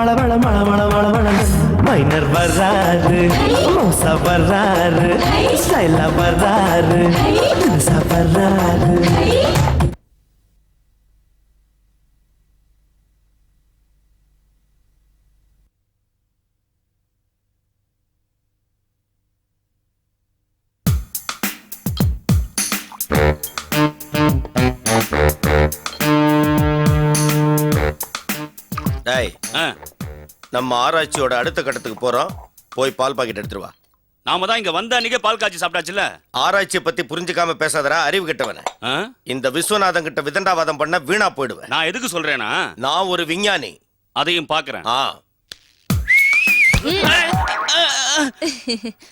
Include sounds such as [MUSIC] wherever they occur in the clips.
பள பள மள மள மள மள மைனர் வர்றாரு மோசா வர்றாரு ஸ்டைலா வர்றாரு தினுசா வர்றாரு டேய் ஆ, நம்ம ஆராய்ச்சியோட அடுத்த கட்டத்துக்கு போறோம். போய் பால் பாக்கெட் எடுத்துட்டு வா. நாம தான் இங்க வந்த அன்னைக்கே பால் காய்ச்சி சாப்பிட்டாச்சுல? ஆராய்ச்சியை பத்தி புரிஞ்சுக்காம பேசாதடா அறிவு கெட்டவன? இந்த விஸ்வநாதன் கிட்ட விதண்டாவாதம் பண்ண வீணா போயிடுவேன். நான் எதுக்கு சொல்றேனா? நான் ஒரு விஞ்ஞானி. அதையும் பாக்குறேன்.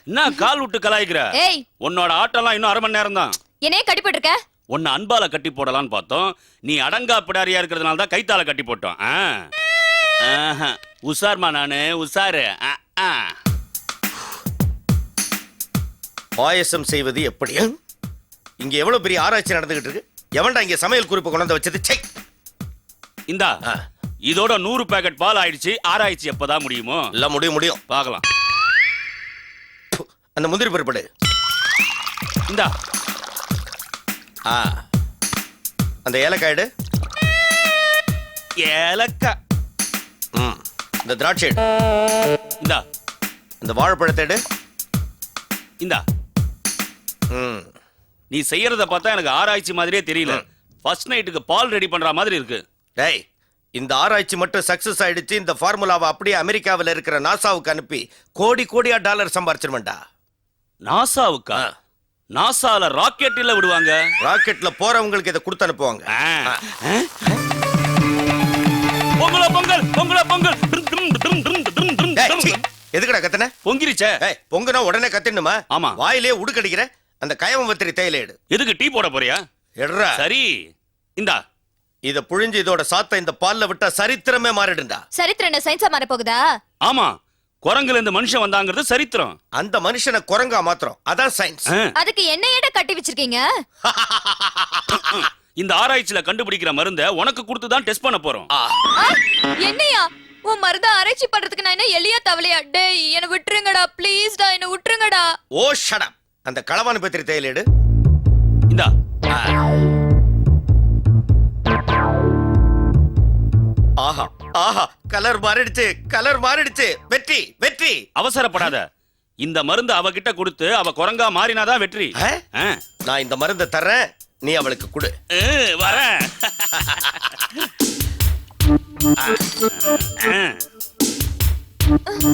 என்ன கால் விட்டு கலாய்க்கிற? ஏய். உன்னோட ஆட்டம்லாம் இன்னும் அரை மணி நேரம் தான் என்னைய கட்டிப்பட்டு இருக்க உன்னை அன்பால கட்டி போடலாம்னு பார்த்தோம். நீ அடங்கா பிடாரியா இருக்கிறதுனால தான் கைத்தால கட்டி போட்டோம். உசார்மா நானு ஆ. பாயசம் செய்வது எப்படி? இங்க எவ்வளவு பெரிய ஆராய்ச்சி நடந்துகிட்டு இருக்கு? எவன்டா இங்க சமையல் குறிப்பு கொண்டு வச்சது? சை இந்தா. இதோட நூறு பேக்கெட் பால் ஆயிடுச்சு. ஆராய்ச்சி எப்பதான் முடியுமோ? எல்லாம் முடியும் முடியும். பார்க்கலாம். அந்த முந்திரி பருப்படு இந்தா. ஆ. அந்த ஏலக்காய்டு ஏலக்காய். இந்த திராட்சை இந்தா. இந்த வாழைப்பழத்தை எடு. இந்தா. ம். நீ செய்யறத பார்த்தா எனக்கு ஆராய்ச்சி மாதிரியே தெரியல. ஃபர்ஸ்ட் நைட்டுக்கு பால் ரெடி பண்ற மாதிரி இருக்கு. டேய் இந்த ஆராய்ச்சி மட்டும் சக்சஸ் ஆயிடுச்சு. இந்த ஃபார்முலாவை அப்படியே அமெரிக்காவில் இருக்கிற நாசாவுக்கு அனுப்பி கோடி கோடியா டாலர் சம்பாரிச்சிருவேன்டா. நாசாவுக்கா. நாசால ராக்கெட்ல விடுவாங்க? ராக்கெட்ல போறவங்களுக்கு இதை கொடுத்து அனுப்புவாங்க. பொங்கலோ பொங்கல் பொங்கலோ பொங்கல். எதுக்குடா கத்தன? பொங்கிருச்சே. ஏய் பொங்குனா உடனே கத்திடணுமா ஆமா. வாயிலே உடுக்கடிக்கிற? அந்த கயவம் வத்திரி தேயிலை எடு. எதுக்கு டீ போட போறியா? எடுறா. சரி. இந்தா. இத புழிஞ்சு இதோட சாத்த இந்த பால்ல விட்டா சரித்திரமே மாறிடுண்டா சரித்திரம் என்ன சயின்ஸா மாற போகுதா ஆமா. குரங்குல இருந்து மனுஷன் வந்தாங்கிறது சரித்திரம். அந்த மனுஷனை குரங்கா மாத்திரம் அதான் சயின்ஸ். அதுக்கு என்ன ஏட கட்டி வச்சிருக்கீங்க? [LAUGHS] இந்த ஆராய்ச்சியில கண்டுபிடிக்கிற மருந்த உனக்கு கொடுத்து தான் டெஸ்ட் பண்ண போறோம். என்னையா? உன் மருந்த ஆராய்ச்சி பண்றதுக்கு நான் என்ன எளியா தவளையா டேய் என்ன விட்டுருங்கடா ப்ளீஸ்டா என்ன விட்டுருங்கடா. ஓ ஷடம் அந்த களவாணி பத்திரி தேயிலை எடு. இந்தா. ஆஹா ஆஹா கலர் மாறிடுச்சு கலர் மாறிடுச்சு. வெற்றி வெற்றி. அவசரப்படாத. இந்த மருந்து அவகிட்ட கொடுத்து அவ குரங்கா மாறினாதான் வெற்றி. ஆ? ஆ. நான் இந்த மருந்தை தர்றேன் நீ அவளுக்கு கொடு. ஆ, வரேன். [LAUGHS]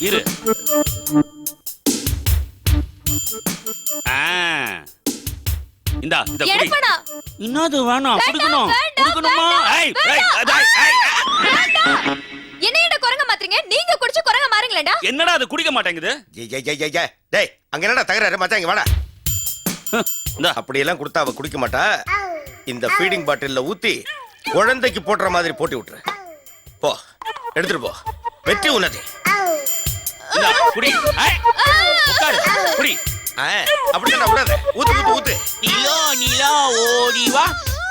இரு. ஆ. இந்தா இந்த குடி. வேணாம் இன்னது வேணாம் வேண்டாம், குடுக்கணும். குடுக்கணுமா? ஏய் ஏய் அதாய், ஏய், ஏய். என்ன ஏட குரங்க மாத்துறீங்க? நீங்க குடிச்சு குரங்க மாறுங்களேடா என்னடா அது குடிக்க மாட்டேங்குது? ஏய், ஏய், ஏய், ஏய், ஏய். டேய் அங்க என்னடா தகராறு மச்சான் இங்க வாடா. இந்தா. அப்படியெல்லாம் கொடுத்தா அவ குடிக்க மாட்டா. இந்த ஃபீடிங் பாட்டில்ல ஊத்தி குழந்தைக்கு போடுற மாதிரி போட்டு விட்டுரு. எடுத்துட்டு போ. வெற்றி உன்னது இந்தா குடி. உட்காரு. குடி. ஆ, அப்படிதான் விடாத. ஊத்து ஊத்து ஊத்து. நிலா நிலா ஓடிவா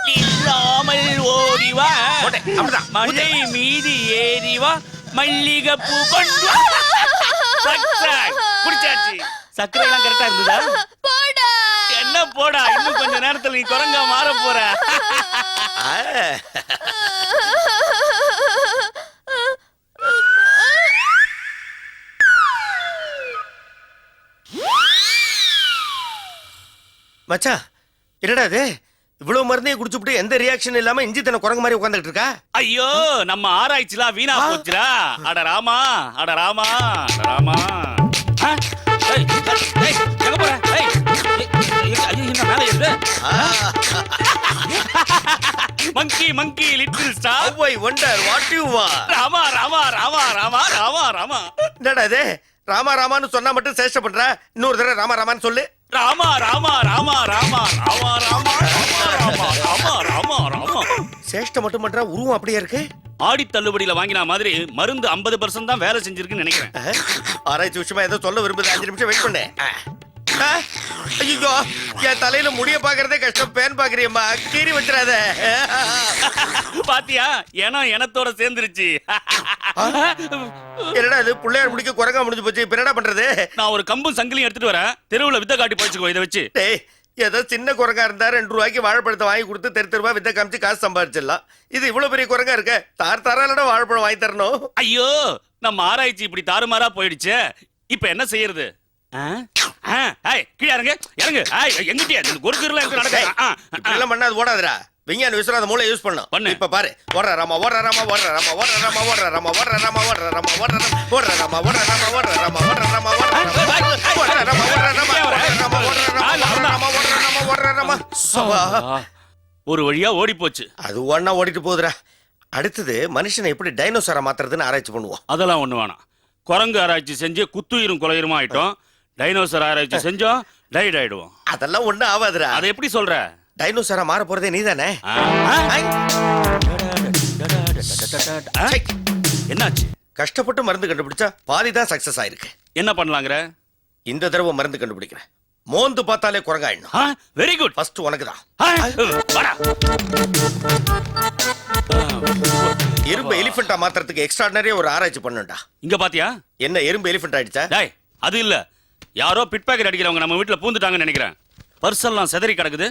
நில்லாமல் ஓடிவா போட்டேன், அப்படிதான். மலை மீது ஏறிவா மல்லிகைப்பூ கொண்டு வா. சக்சஸ். குடிச்சாச்சு. சர்க்கரை எல்லாம் கரெக்டா இருந்ததா? போடா. என்ன போடா? இன்னும் கொஞ்ச நேரத்துல நீ குரங்கா மாற போற. ஆ, மச்சான் என்னடா இது? இவ்வளவு மருந்தையும் குடிச்சுப்புட்டு எந்த ரியாக்ஷன் இல்லாம இஞ்சி தன குரங்கு மாதிரி உட்காந்துட்டு இருக்கா? ஐயோ நம்ம ஆராய்ச்சிலாம் வீணா போச்சுடா. அட ராமா அட ராமா அட Rama. Monkey monkey little star I wonder what you are. Rama Rama Rama Rama Rama Rama. என்னடா இது? ராமா ராமான்னு சொன்னா மட்டும் சேஷ்ட பண்ற இன்னொரு தடவை ராமா ராமான்னு சொல்லு. ராமா ராமா ராமா ராமா ராமா ராமா ராமா ராமா ராமா ராமா ராமா சேஷ்ட மட்டும் பண்ற உருவம் அப்படியே இருக்கு ஆடி தள்ளுபடியில வாங்கின மாதிரி மருந்து 50% தான் வேலை செஞ்சிருக்குன்னு நினைக்கிறேன் ஆராய்ச்சி விஷயமா ஏதோ சொல்ல விரும்புது அஞ்சு நிமிஷம் வெயிட் பண்ணு அஹ், ஐயோ என் தலையில முடிய பாக்குறதே கஷ்டம். பேன் பாக்குறியம்மா. கீறி வச்சிடாத. பாத்தியா? ஏன்னா எனத்தோட சேர்ந்துருச்சு. என்னடா இது? பிள்ளையார் முடிக்க குரங்கா முடிஞ்சு போச்சு. இப்ப என்னடா பண்றது? நான் ஒரு கம்பும் சங்கிலியும் எடுத்துட்டு வரேன். தெருவுல வித்த காட்டி போச்சுக்கோ இதை வச்சு. டேய் ஏதோ சின்ன குரங்கா இருந்தா ரெண்டு ரூபாய்க்கு வாழைப்பழத்தை வாங்கி கொடுத்து தெரு தெருவா வித்த காமிச்சு காசு சம்பாதிச்சிடலாம் இது இவ்வளவு பெரிய குரங்கா இருக்க? தார் தாராலடா வாழைப்பழம் வாங்கி தரணும். ஐயோ நம்ம ஆராய்ச்சி இப்படி தாறுமாறா போயிடுச்சே. இப்ப என்ன செய்யறது? கீழே இறங்கு இறங்கு ஏய், எங்கிட்டயா இந்த குறுக்குறுலாம் எங்க டேய், நடக்குது ஆ, ஆ, இப்படி எல்லாம் பண்ணா அது ஓடாதுடா விஞ்ஞான விசுவம் அந்த மூளை யூஸ் பண்ணும் பண்ணு. இப்ப பாரு ஓடுற ராமா ஓடுற ராமா ஓடுற ராமா ஓடுற ராமா ஓடுற ராமா ஓடுற ராமா ஓடுற ராமா ஓடுற ராமா ஓடுற ராமா ஓடுற ராமா ஓடுற ராமா ஓடுற ராமா ஓடுற ராமா ஓடுற ராமா ஓடுற ராமா ஓடுற ராமா ஓடுற ராமா ஓடுற ராமா ஓடுற ஒரு வழியா ஓடி போச்சு அது ஒன்னா ஓடிட்டு போகுதுடா அடுத்தது மனுஷனை எப்படி டைனோசரா மாத்துறதுன்னு ஆராய்ச்சி பண்ணுவோம் அதெல்லாம் ஒண்ணு வேணாம் குரங்கு ஆராய்ச்சி செஞ்சு குத்துயிரும் குலையுருமா ஆயிட்டோம் டைனோசர் ஆராய்ச்சி செஞ்சோம் டைட் ஆயிடுவோம். அதெல்லாம் ஒண்ணும் ஆகாதுடா அதை எப்படி சொல்ற? டைனோசரா மாற போறதே நீதானே. என்னாச்சு? கஷ்டப்பட்டு மருந்து கண்டுபிடிச்சா பாதி தான் சக்சஸ் ஆயிருக்கு. என்ன பண்ணலாங்கிற? இந்த தடவை மருந்து கண்டுபிடிக்கிறேன். மோந்து பார்த்தாலே குரங்காயிடணும். வெரி குட் ஃபர்ஸ்ட் உனக்கு தான். எறும்பு எலிஃபென்ட்டா மாத்துறதுக்கு எக்ஸ்ட்ராடனரியா ஒரு ஆராய்ச்சி பண்ணுண்டா. இங்க பாத்தியா? என்ன எறும்பு எலிஃபென்ட் ஆயிடுச்சா? டேய் அது இல்ல. யாரோ பிட் பாக்கெட் அடிக்கிறவங்க நம்ம வீட்ல பூந்துட்டாங்கன்னு நினைக்கிறேன். பர்சல்லாம் செதறி கிடக்குது.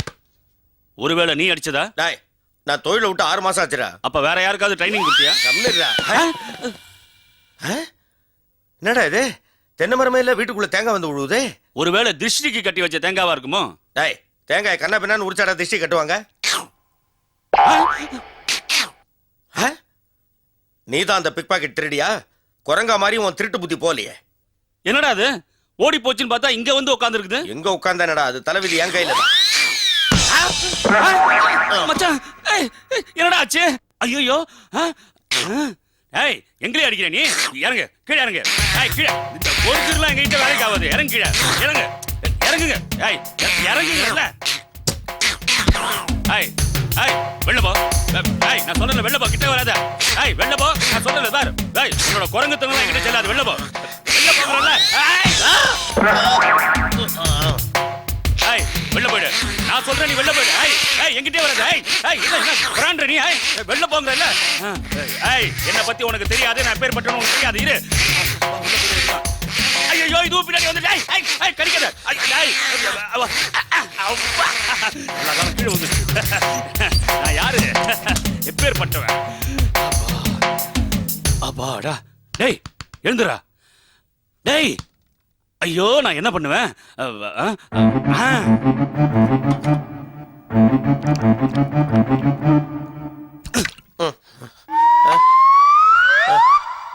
ஒருவேளை நீ அடிச்சதா? டாய் நான் தொழில விட்டு ஆறு மாசம் ஆச்சுடா. அப்ப வேற யாருக்காவது ட்ரைனிங் கொடுத்தியா? கம்மிடுறா என்னடா இது? தென்னை மரமே இல்ல வீட்டுக்குள்ள தேங்காய் வந்து விழுவுதே ஒருவேளை திருஷ்டிக்கு கட்டி வச்ச தேங்காவா இருக்குமோ? டாய் தேங்காய் கண்ணா பின்னான்னு உரிச்சாடா திஷ்டி கட்டுவாங்க. நீ தான் அந்த பிக் பாக்கெட் திருடியா? குரங்கா மாதிரி உன் திருட்டு புத்தி போலியே என்னடா அது? ஓடி போச்சுன்னு பார்த்தா இங்க வந்து உட்காந்துருக்குது எங்க உட்கார்ந்தானடா? அது தலைவிதி என் கையில மச்சான் என்னடா ஆச்சு? ஐயோ ஏய் எங்களே அடிக்கிற நீ? இறங்கு கீழே இறங்கு. ஏய் கீழே. திருலாம் எங்க கிட்ட வேலைக்கு ஆகாது. இறங்கு கீழே. இறங்கு. இறங்குங்க. ஏய் இறங்குங்க ஏய் ஏய் வெளில போ. ஏய் நான் சொன்னல வெளில போ. கிட்ட வராத. ஏய் வெளில போ. நான் சொன்னல பார். ஏய் உன்னோட குரங்கு தங்கலாம் என்கிட்ட செல்லாது. வெளில போ. வெளில போங்கறல ஏய் ஏய் வெளில போயிடு. நான் சொல்றேன் நீ வெளில போயிடு. ஏய் ஏய் என்கிட்டே வராத. ஏய் ஏய் என்ன என்ன பிராண்ட் நீ? ஏய் வெளில போங்கறல ஏய் என்ன பத்தி உனக்கு தெரியாது. நான் பேர் பட்டணும் உனக்கு தெரியாது. இரு. ஐயோ இது பின்னாடி வந்து ஏய் ஏய் ஏய் கடிக்காத. ஐய், ஏய் அவ, அப்பா. கீழே வந்து நான் யாரு? எப்பேற்பட்டவன் அப்பா. அப்பாடா. டேய் எழுந்துடா டேய் ஐயோ நான் என்ன பண்ணுவேன்.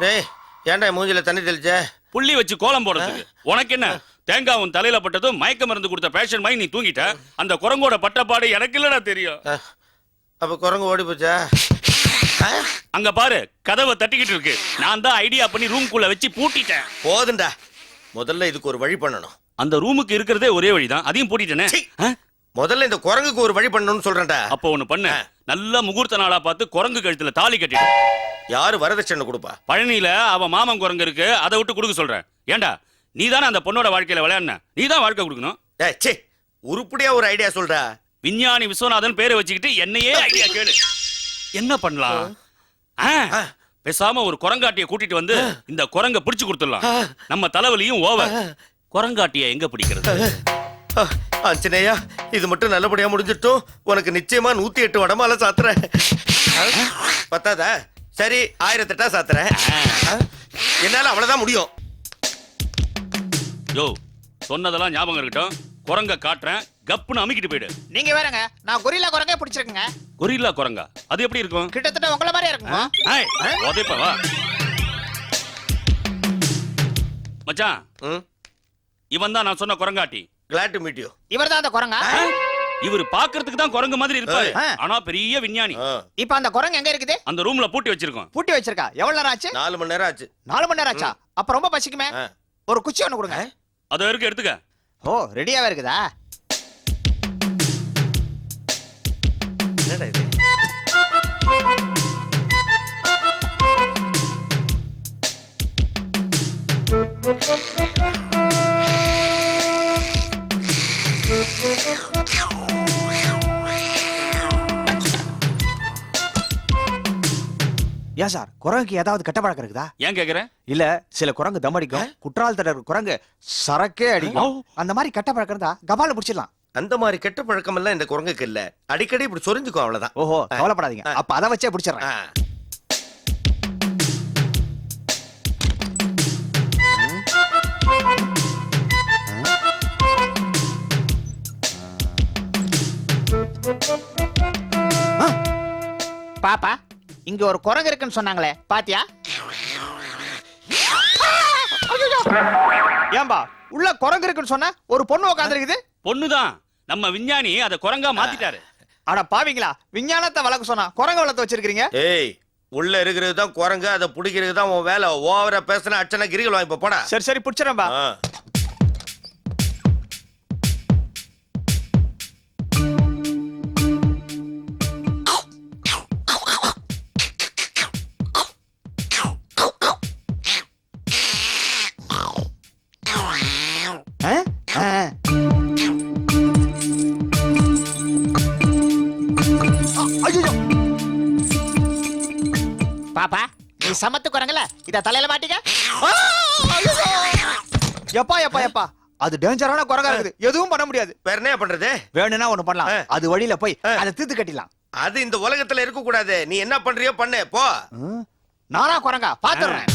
டேய் ஏன்டா மூஞ்சில தண்ணி தெளிச்ச? புள்ளி வச்சு கோலம் போடுறதுக்கு. உனக்கு என்ன? தேங்காய் உன் தலையில பட்டதும் மயக்க மருந்து கொடுத்த பேஷன் மாதிரி நீ தூங்கிட்ட? அந்த குரங்கோட பட்டப்பாடு எனக்கு இல்லடா தெரியும். அப்ப குரங்கு ஓடி போச்சா அங்க பாரு கதவை தட்டிக்கிட்டு இருக்கு. நான் தான் ஐடியா பண்ணி ரூம்குள்ள வச்சு பூட்டிட்டேன். போதும்டா. முதல்ல இதுக்கு ஒரு வழி பண்ணணும். அந்த ரூமுக்கு இருக்கிறதே ஒரே வழிதான். அதையும் பூட்டிட்டேனே? முதல்ல இந்த குரங்குக்கு ஒரு வழி பண்ணணும்னு சொல்றேன்டா. அப்போ ஒண்ணு பண்ணு. நல்ல முகூர்த்த நாளா பார்த்து குரங்கு கழுத்துல தாலி கட்டிடு. யாரு வரதட்சணை கொடுப்பா? பழனியில அவ மாமன் குரங்கு இருக்கு. அதை விட்டு கொடுக்க சொல்றேன். ஏன்டா நீ தானே அந்த பொண்ணோட வாழ்க்கையில விளையாடுன? நீ தான் வாழ்க்கை கொடுக்கணும். சே உருப்படியா ஒரு ஐடியா சொல்றா. விஞ்ஞானி விஸ்வநாதன் பேரை வச்சுக்கிட்டு என்னையே ஐடியா கேளு. என்ன பண்ணலாம். பேசாம ஒரு குரங்காட்டிய கூட்டிட்டு வந்து இந்த குரங்க பிடிச்சு கொடுத்துடலாம். நம்ம தலைவலியும் ஓவர் குரங்காட்டிய எங்க பிடிக்கிறது? அஹ், ஆஞ்சநேயா இது மட்டும் நல்லபடியா முடிஞ்சிட்டும். உனக்கு நிச்சயமா நூத்தி எட்டு வடமால சாத்துறேன். அஹ், பத்தாதா? சரி ஆயிரத்தெட்டா சாத்துறேன். அஹ், என்னால அவ்வளவுதான் முடியும். யோ சொன்னதெல்லாம் ஞாபகம் இருக்கட்டும். குரங்க காட்டுறேன் கப்புன்னு அமுக்கிட்டு போயிடு. நீங்க வேறங்க நான் கொரில்லா குரங்கே பிடிச்சிருக்கேங்க. கொரில்லா குரங்கா? அது எப்படி இருக்கும்? கிட்டத்தட்ட உங்கள மாதிரியே இருக்குங்க ஏய், உதைப்பா, வா. மச்சான் இவன் தான் நான் சொன்ன குரங்காட்டி. கிளாட் டு மீட் யூ இவர் தான் அந்த குரங்கா? இவர் பாக்குறதுக்கு தான் குரங்கு மாதிரி இருப்பாரு. ஆனா பெரிய விஞ்ஞானி. இப்ப அந்த குரங்கு எங்க இருக்குது? அந்த ரூம்ல பூட்டி வச்சிருக்கோம். பூட்டி வச்சிருக்கா? எவ்வளவு நேரம் ஆச்சு? நாலு மணி நேரம் ஆச்சு. நாலு மணி நேரம் ஆச்சா? அப்ப ரொம்ப பசிக்குமே? ஆ. ஒரு குச்சி ஒண்ணு கொடுங்க. அது இருக்கு எடுத்துக்க. ஓ ரெடியாவே இருக்குதா? என்னடா இது? ஏன் சார் குரங்குக்கு ஏதாவது கெட்ட பழக்கம் இருக்குதா? ஏன் கேக்குற? இல்ல சில குரங்கு தம் அடிக்கும். குற்றால் தடர் குரங்கு சரக்கே அடிக்கும். அந்த மாதிரி கெட்ட பழக்கம் இருந்தா கபால முடிச்சிடலாம் அந்த மாதிரி கெட்ட பழக்கம் எல்லாம் இந்த குரங்குக்கு இல்ல. அடிக்கடி இப்படி சொரிஞ்சுக்கும் அவ்வளவுதான். ஓஹோ கவலைப்படாதீங்க. அப்ப அதை வச்சே பிடிச்சிடுறேன். பாப்பா இங்க ஒரு குரங்கு இருக்குன்னு சொன்னாங்களே பாத்தியா? ஏன்பா உள்ள குரங்கு இருக்குன்னு சொன்ன ஒரு பொண்ணு உட்காந்துருக்குது பொண்ணுதான். நம்ம விஞ்ஞானி அதை குரங்கா மாத்திட்டாரு. அட பாவிங்களா? விஞ்ஞானத்தை வளர்க்க சொன்னா குரங்கு வளர்த்து வச்சிருக்கீங்க ஏய் உள்ள இருக்கிறது தான் குரங்கு அதை பிடிக்கிறது தான் உன் வேலை. ஓவரா பேசினா அச்சனை கிரிகள் வாங்கி போடா. சரி சரி பிடிச்சிடம்பா இத தலையில மாட்டிக்க. எப்பா எப்பா எப்பா? அது டேஞ்சரான குரங்கா இருக்குது. எதுவும் பண்ண முடியாது. வேற என்ன பண்றது? வேணும்னா ஒண்ணு பண்ணலாம். அது வழியில போய். அதை தீர்த்து கட்டிடலாம். அது இந்த உலகத்துல இருக்க கூடாது நீ என்ன பண்றியோ பண்ணு. போ. நானா குரங்கா? பாத்துறேன்.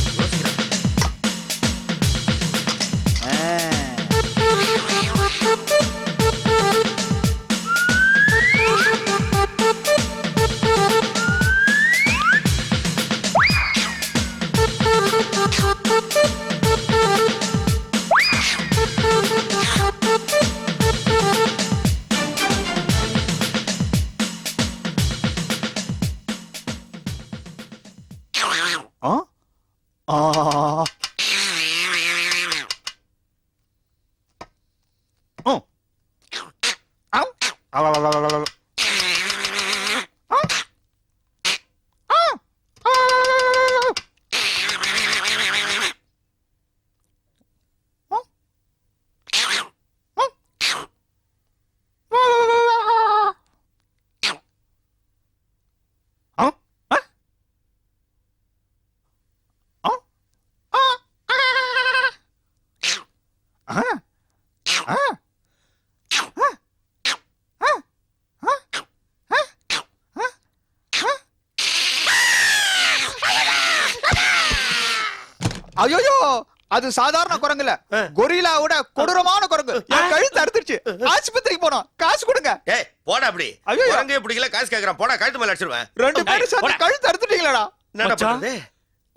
அது சாதாரண குரங்கு இல்ல கொரில்லாவோட கொடூரமான குரங்கு. என் கழுத்து அறுத்துருச்சு. ஆஸ்பத்திரிக்கு போனோம். காசு கொடுங்க. ஏய் போடா அப்படி. ஐயோ. குரங்கே பிடிக்கல காசு கேக்குறான். போடா கழுத்து மேல அடிச்சிருவேன். ரெண்டு பேரும் சேர்ந்து. கழுத்து மச்சான். பண்றது?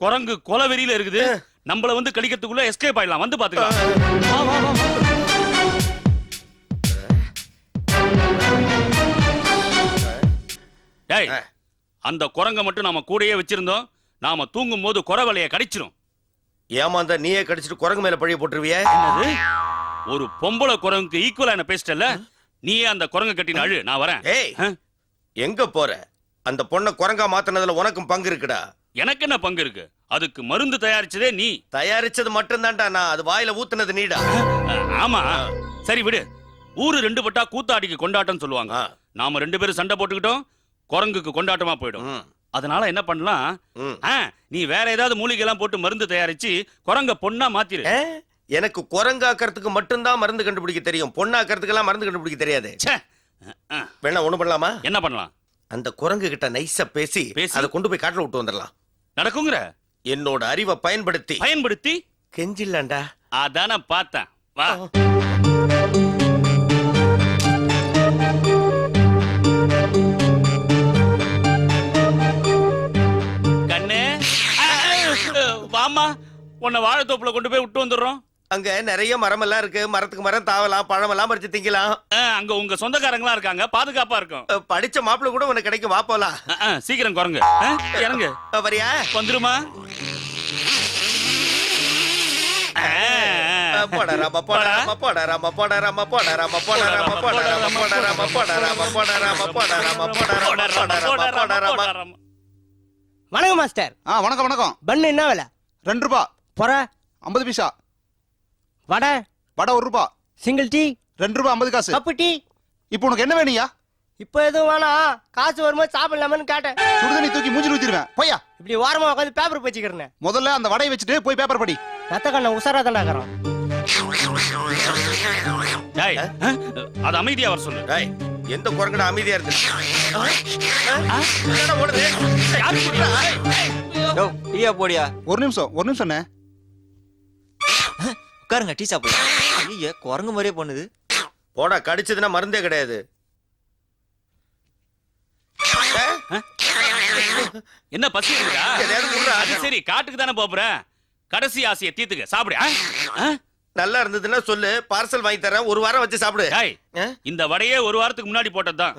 குரங்கு கொலை வெறியில இருக்குது நம்மள வந்து கடிக்கிறதுக்குள்ள எஸ்கேப் ஆயிடலாம். வந்து பாத்துக்கலாம். டேய். அந்த குரங்க மட்டும் நாம கூடயே வச்சிருந்தோம். நாம தூங்கும் போது குறவலைய கடிச்சிரும். ஏமாந்தா நீயே கடிச்சிட்டு குரங்கு மேல பழிய போட்டுருவியே? என்னது? ஒரு பொம்பளை குரங்குக்கு ஈக்குவலா என்ன பேசிட்டல நீயே அந்த குரங்க கட்டின அழு நான் வரேன். ஏய்? எங்க போற? அந்த பொண்ணை குரங்கா மாத்துனதுல உனக்கும் பங்கு இருக்குடா. எனக்கு என்ன பங்கு இருக்கு? அதுக்கு மருந்து தயாரிச்சதே நீ. தயாரிச்சது மட்டும்தான்டா நான். அது வாயில ஊத்துனது நீடா. ஆமா. சரி விடு. ஊரு ரெண்டு பட்டா கூத்தாடிக்கு கொண்டாட்டம் சொல்லுவாங்க. நாம ரெண்டு பேரும் சண்டை போட்டுக்கிட்டோம் குரங்குக்கு கொண்டாட்டமா போயிடும். அதனால என்ன பண்ணலாம்? நீ வேற ஏதாவது மூலிகை எல்லாம் போட்டு மருந்து தயாரிச்சு குரங்க பொண்ணா மாத்திரு. எனக்கு குரங்காக்கிறதுக்கு மட்டும்தான் மருந்து கண்டுபிடிக்க தெரியும். பொண்ணாக்கிறதுக்கெல்லாம் மருந்து கண்டுபிடிக்க தெரியாது. வேணா ஒண்ணு பண்ணலாமா? என்ன பண்ணலாம்? அந்த குரங்கு கிட்ட நைஸா பேசி பேசி? அதை கொண்டு போய் காட்டுல விட்டு வந்துடலாம். நடக்குங்கிற? என்னோட அறிவை பயன்படுத்தி. பயன்படுத்தி? கெஞ்சில்லாண்டா அதான பார்த்தேன். வா. உன்னை வாழைத்தோப்புல கொண்டு போய் விட்டு வந்துடுறோம் அங்க நிறைய மரம் எல்லாம் இருக்கு மரத்துக்கு மரம் தாவலாம் பழமெல்லாம் பறிச்சு திங்கலாம் அங்க உங்க சொந்தக்காரங்களா இருக்காங்க பாதுகாப்பா இருக்கும் படிச்ச மாப்பிள்ள கூட உனக்கு கிடைக்கும் வா போலாம் சீக்கிரம் குரங்கு இறங்கு வரியா வந்துருமா ஆ, ஆ. அஹ், போடா ராமா போடா ராமா போடா ராமா போடா ராமா போடா ராமா போடா ராமா போடா ராமா போடா ராமா போடா ராமா போடா ராமா போடா ராமா போடா ராமா போடா ராமா போடா ராமா வணக்கம் மாஸ்டர் ஆ வணக்கம் வணக்கம் பண்ணு என்ன விலை ரெண்டு ரூபா பொற. ஐம்பது பைசா. வடை. வடை ஒரு ரூபா. சிங்கிள் டீ ரெண்டு ரூபா ஐம்பது காசு. கப்பு டீ இப்போ உனக்கு என்ன வேணுயா இப்போ எதுவும் வேணாம். காசு வரும்போது சாப்பிடலாமான்னு கேட்டேன். சுடுதண்ணி தூக்கி மூஞ்சி ஊத்திடுவேன். போயா இப்படி ஓரமா உட்காந்து பேப்பர் வச்சுக்கிறேன். முதல்ல அந்த வடையை வச்சுட்டு போய் பேப்பர் படி. ரத்த கண்ண உசாரா டேய், ஆ, அது அமைதியா வர சொல்லு. டேய் எந்த குரங்கடா அமைதியா இருக்கு. என்னடா ஓடுது யாரு கூட்டிட்டு? டீயா போடியா? ஒரு நிமிஷம் ஒரு நிமிஷம் அண்ணே. உட்காருங்க டீ சாப்பிடலாம் ஐய குரங்கு மாதிரியே பண்ணுது. போடா கடிச்சதுன்னா மருந்தே கிடையாது. என்ன பசி இருக்குதா. அது சரி காட்டுக்கு தானே போற கடைசி ஆசையை தீத்துக்க சாப்பிடு? நல்லா இருந்ததுன்னா சொல்லு பார்சல் வாங்கி தரேன் ஒரு வாரம் வச்சு சாப்பிடு. இந்த வடையே ஒரு வாரத்துக்கு முன்னாடி போட்டதுதான்.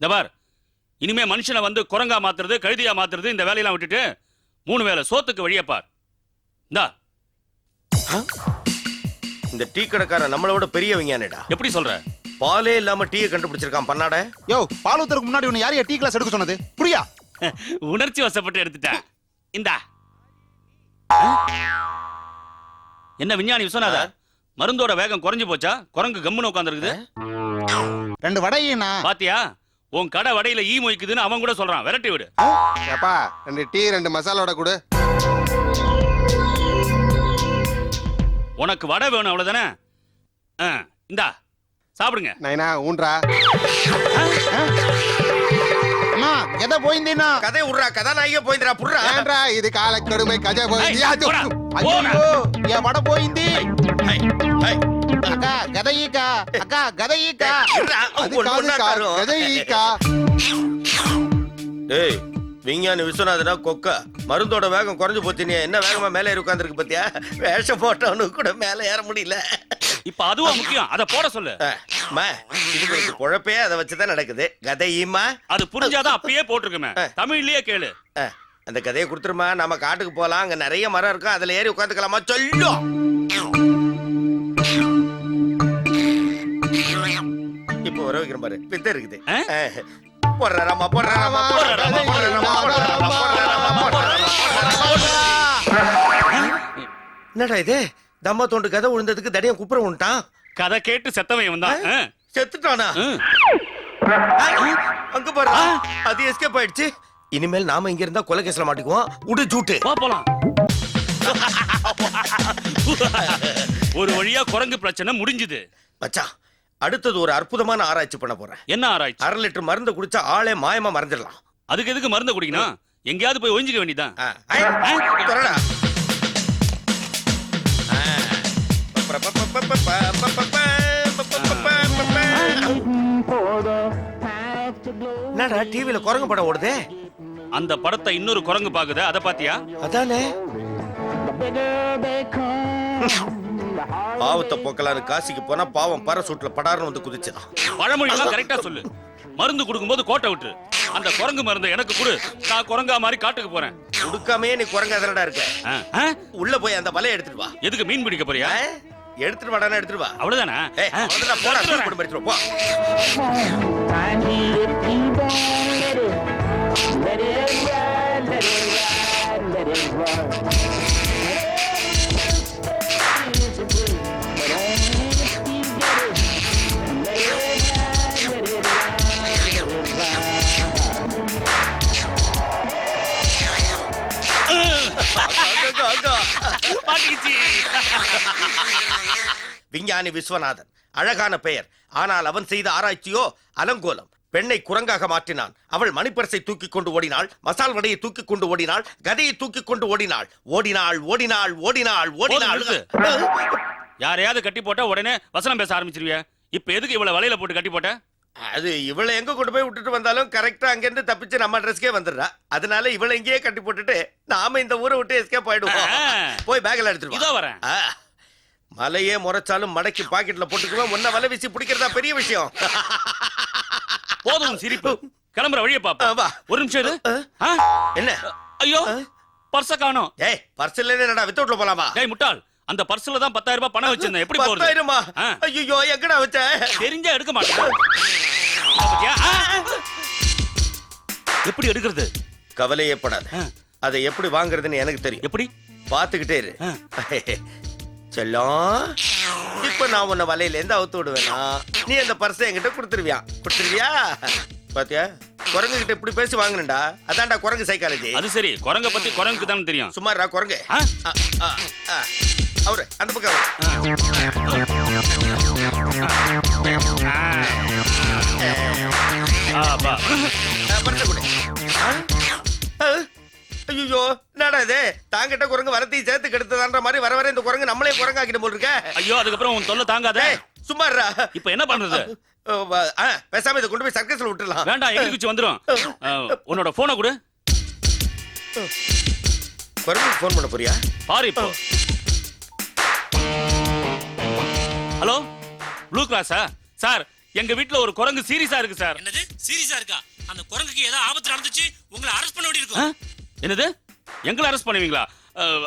இந்த பார் இனிமே மனுஷனை வந்து குரங்கா மாத்துறது கழுதியா மாத்துறது இந்த வேலையெல்லாம் விட்டுட்டு மூணு வேளை சோத்துக்கு வழியை பார். இந்தா. இந்த டீ கடைக்காரன் நம்மளை விட பெரிய விஞ்ஞானிடா எப்படி சொல்ற? பாலே இல்லாம டீயை கண்டுபிடிச்சிருக்கான் பண்ணாட? யோ பால் ஊத்துறதுக்கு முன்னாடி உன்னை யாரையா டீ கிளாஸ் எடுக்க சொன்னது? புரியா? [LAUGHS] உணர்ச்சி வசப்பட்டு எடுத்துட்டேன். இந்தா. என்ன விஞ்ஞானி விஸ்வநாதா? மருந்தோட வேகம் குறைஞ்சு போச்சா? குரங்கு கம்முன்னு உட்காந்துருக்குது ரெண்டு வடையினா பாத்தியா? உன் கடை வடையில ஈ மொய்க்குதுன்னு அவன் கூட சொல்றான். விரட்டி விடு. ஏப்பா ரெண்டு டீ ரெண்டு மசாலோட கொடு. உனக்கு வடை வேணும் அவ்வளவுதானே? ஆ, இந்தா சாப்பிடுங்க. நைனா ஊன்றா. அண்ணா எதை போயிருந்தீனா கதை விடுறா கதாநாயகியே போயிடுறா புடுறா. ஏன்றா இது கால கொடுமை கஜ ஏய், போடா, போடா. ஐயோ என் வடை போயிந்தி. High, high. அக்கா கதையீக்கா. அக்கா கதையீக்கா. ஈக்கா டேய் விஞ்ஞானி விஸ்வநாதனா கொக்கா. மருந்தோட வேகம் குறைஞ்சு போச்சு நீ. என்ன வேகமா மேலே ஏறி உட்காந்துருக்கு பாத்தியா? வேஷம் போட்டவனுக்கு கூட மேலே ஏற முடியல. இப்ப அதுவா முக்கியம்? அத போட சொல்லு. இதுங்களுக்கு குழப்பே அதை வச்சுதான் நடக்குது. கதையுமா? அது புரிஞ்சாதான் அப்பயே போட்டிருக்குமே. தமிழ்லயே கேளு. அந்த கதையை கொடுத்துருமா. நம்ம காட்டுக்கு போலாம். அங்க நிறைய மரம் இருக்கும். அதுல ஏறி உட்காந்துக்கலாமா? சொல்லும். வர வைக்கிறேன் பாரு. பித்த இருக்குது. என்னடா இது? தம்மா தோண்டு கதை விழுந்ததுக்கு தடியம் குப்புற விட்டான் கதை கேட்டு செத்தவன் வந்தான் செத்துட்டானா? அங்க பாரு. அது எஸ்கேப் ஆயிடுச்சு. இனிமேல் நாம இங்க இருந்தா கொலை கேசல மாட்டிக்குவோம். உடு ஜூட்டு. போலாம். ஒரு வழியா குரங்கு பிரச்சனை முடிஞ்சுது. மச்சான் அடுத்தது ஒரு அற்புதமான ஆராய்ச்சி பண்ண போறேன். என்ன ஆராய்ச்சி? அரை லிட்டர் மருந்து குடிச்சா ஆளே மாயமா மறந்துடலாம் அதுக்கு எதுக்கு மருந்து குடிக்கணும்? எங்கேயாவது போய் ஒழிஞ்சுக்க வேண்டியதான். என்னடா டிவில குரங்கு படம் ஓடுதே? அந்த படத்தை இன்னொரு குரங்கு பாக்குது அத பாத்தியா அதானே? பாவத்தை போக்கலான்னு காசிக்கு போனா பாவம் பாரசூட்ல படாருன்னு வந்து குதிச்சுதான். பழமொழி எல்லாம் கரெக்டா சொல்லு. மருந்து கொடுக்கும்போது கோட்டை விட்டு அந்த குரங்கு மருந்து எனக்கு கொடு. நான் குரங்கா மாதிரி காட்டுக்கு போறேன். கொடுக்காமே நீ குரங்காதனடா இருக்க. ஆ, ஆ? உள்ள போய் அந்த வலையை எடுத்துட்டு வா. எதுக்கு மீன் பிடிக்க போறியா? எடுத்துட்டு வாடான்னு எடுத்துட்டு வா. அவ்வளவுதானா? ஏய், ஆ? அவ்வளவுதான், போடா, போட்டு எடுத்துட்டு வா, போ. அங்க, [LAUGHS] விஞ்ஞானி விஸ்வநாதன் அழகான பெயர். ஆனால் அவன் செய்த ஆராய்ச்சியோ அலங்கோலம். பெண்ணை குரங்காக மாற்றினான். அவள் மணிப்பரிசை தூக்கி கொண்டு ஓடினாள். மசால் வடையை தூக்கி கொண்டு ஓடினாள். கதையை தூக்கி கொண்டு ஓடினாள். ஓடினாள் ஓடினாள் ஓடினாள் ஓடினாள். யாரையாவது கட்டி போட்டா உடனே வசனம் பேச ஆரம்பிச்சிருவிய? இப்ப எதுக்கு இவ்வளவு வலையில போட்டு கட்டி போட்ட? அது இவளை எங்க கொண்டு போய் விட்டுட்டு வந்தாலும் கரெக்டா அங்கிருந்து தப்பிச்சு நம்ம அட்ரஸ்க்கே வந்துடுறா. அதனால இவளை இங்கேயே கட்டி போட்டுட்டு நாம இந்த ஊரை விட்டு எஸ்கேப் ஆயிடுவோம். ஆ. போய் பேக்ல எடுத்துட்டு இதோ. வரேன். மலையே முறைச்சாலும் மடக்கி பாக்கெட்ல போட்டுக்குவேன். உன்ன வலை வீசி பிடிக்கிறதா பெரிய விஷயம். போதும் சிரிப்பு. கிளம்புற வழியை பாப்பா. ஒரு நிமிஷம் இரு? என்ன? ஐயோ பர்ஸ காணோம். ஏய் பர்சல் என்னடா வித்தவுட்ல போலாமா? டேய் முட்டாள். அந்த பர்ஸ்ல தான் பத்தாயிரம் ரூபாய் பணம் வச்சிருந்தேன். எப்படி பத்தாயிரமா. ஐயோ எங்கடா வச்ச? தெரிஞ்சா எடுக்க மாட்டேன்! எப்படி எடுக்கிறது? கவலையே படாத. அதை எப்படி வாங்குறதுன்னு எனக்கு தெரியும். எப்படி? பாத்துக்கிட்டே இரு. செல்லம் இப்ப நான் உன்னை வலையில இருந்து அவுத்து விடுவேனா? நீ அந்த பர்ஸை என்கிட்ட கொடுத்துருவியா? கொடுத்துருவியா? பாத்தியா? குரங்கு கிட்ட இப்படி பேசி வாங்கினடா அதான்டா குரங்கு சைக்காலஜி அது சரி. குரங்க பத்தி குரங்குக்கு தான் தெரியும். சும்மாரா குரங்கு. அவரு அந்த பக்கம் அவரு. ஐயோ என்னடா இது? தாங்கிட்ட குரங்கு வரத்தையும் சேர்த்து கெடுத்ததான்ற மாதிரி வர வர இந்த குரங்கு நம்மளே குரங்காக்கிட்டு போல் இருக்க. ஐயோ அதுக்கப்புறம் உன் தொல்லை தாங்காத. டேய், சும்மா இருடா. இப்ப என்ன பண்றது? பேசாம இதை கொண்டு போய் சர்க்கஸ்ல விட்டுலாம் வேண்டாம் எங்க குச்சி வந்துரும். உன்னோட போனை கொடு. குரங்கு ஃபோன் பண்ண போறியா? பாரு இப்போ. ஹலோ ப்ளூ கிராஸா சார் எங்க வீட்ல ஒரு குரங்கு சீரியஸா இருக்கு சார். என்னது? சீரியஸா இருக்கா? அந்த குரங்குக்கு ஏதாவது ஆபத்து நடந்துச்சு? உங்களை அரெஸ்ட் பண்ண வேண்டி ஆ? இருக்கும் என்னது? எங்களை அரெஸ்ட் பண்ணுவீங்களா?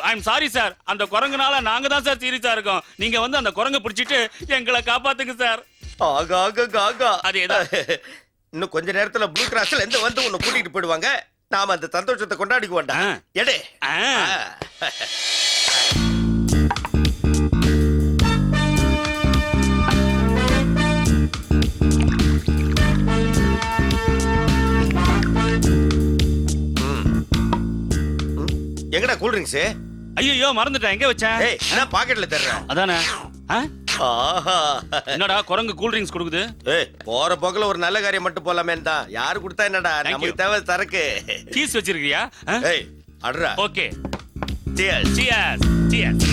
ஐ எம் சாரி சார் அந்த குரங்குனால நாங்க தான் சார் சீரியஸா இருக்கோம். நீங்க வந்து அந்த குரங்கை பிடிச்சிட்டு எங்களை காப்பாத்துங்க சார் ஆகா ஆகா ஆகா. அதேதான். [LAUGHS] இன்னும் கொஞ்ச நேரத்துல ப்ளூ கிராஸ்ல இருந்து வந்து உன்னை கூட்டிட்டு போயிடுவாங்க. நாம அந்த சந்தோஷத்தை கொண்டாடிக்குவோம்டா. ஆ. எடே. ஆ. ஆ. [LAUGHS] எங்கடா கூல் ட்ரிங்க்ஸ் ஐயோ மறந்துட்டேன். எங்க வச்சேன் ஏய் என்ன பாக்கெட்ல தர்ற அதானே? ஆ? ஆஹா. என்னடா குரங்கு கூல் ட்ரிங்க்ஸ் கொடுக்குது? ஏய் போற போக்குல ஒரு நல்ல காரியம் மட்டும் போலாமே தான். யாரு கொடுத்தா என்னடா? நமக்கு. தேவை சரக்கு. சீஸ் வச்சிருக்கியா ஏய் அட்ரா ஓகே Cheers. சியர்ஸ் சியர்ஸ்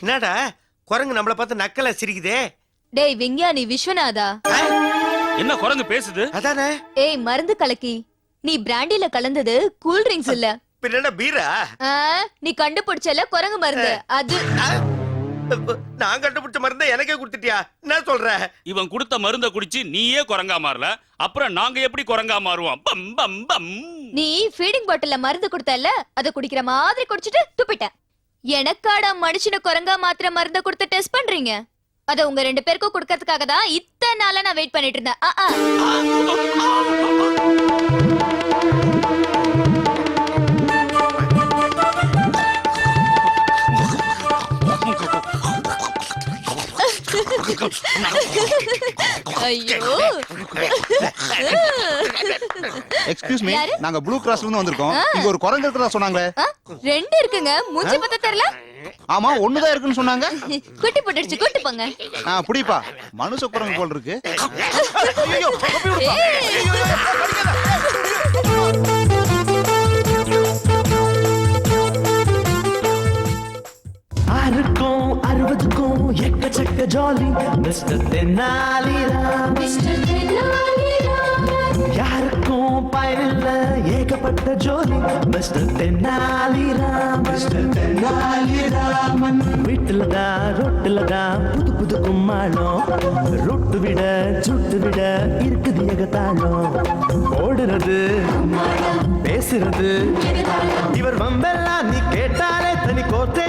என்னடா? குரங்கு நம்மள பார்த்து நக்கல சிரிக்குதே. டேய் விஞ்ஞானி விஸ்வநாதா? என்ன குரங்கு பேசுது? அதானே? ஏய் மருந்து கலக்கி. நீ பிராண்டில கலந்தது கூல் ட்ரிங்க்ஸ் இல்ல. பின்ன என்ன பீரா? ஆ, நீ கண்டுபிடிச்சல குரங்கு மருந்து. அது? நான் கண்டுபிடிச்ச மருந்த எனக்கே கொடுத்துட்டியா? என்ன சொல்ற? இவன் கொடுத்த மருந்த குடிச்சு நீயே குரங்கா மாறல. அப்புறம் நாங்க எப்படி குரங்கா மாறுவோம்? பம் பம் பம். நீ ஃபீடிங் பாட்டில்ல மருந்து கொடுத்தல அத குடிக்கிற மாதிரி குடிச்சிட்டு துப்பிட்ட. எனக்காடா மனுஷன குரங்கா மாத்திர மருந்த கொடுத்து டெஸ்ட் பண்றீங்க? அத உங்க ரெண்டு பேருக்கும் கொடுக்கறதுக்காக தான் இத்தனை நாளா நான் வெயிட் பண்ணிட்டு இருந்தேன். ஆ, ஆ. ஐயோ. எக்ஸ்கியூஸ் மீ யாரு? நாங்க ப்ளூ கிராஸ்ல இருந்து வந்திருக்கோம். இங்க ஒரு குரங்கு இருக்கிறதா சொன்னாங்களே. ஆ, ரெண்டு இருக்குங்க. மூஞ்சி பார்த்தா தெரியல. ஆமா ஒண்ணுதான் இருக்குன்னு சொன்னாங்க. குட்டி போட்டுடுச்சு கூட்டு போங்க. ஆ புடிப்பா. மனுஷ குரங்கு போல் இருக்கு. ஏய். ஆறுக்கும் அறுபதுக்கும் எக்கச்சக்க ஜாலி. மிஸ்டர் தென்னாலிராம் பயனில்ல ஏகப்பட்ட ஜோலி. மிஸ்டர் தென்னாலிராம் மிஸ்டர் தென்னாலிராமன் வீட்டுல தான் ரொட்டுல தான் புது புது கும்மாளம். ரொட்டு விட சுட்டு விட இருக்குது ஏகத்தாளம் ஓடுறது பேசுறது. இவர் வம்பெல்லாம் நீ கேட்டாலே தனி கோத்தே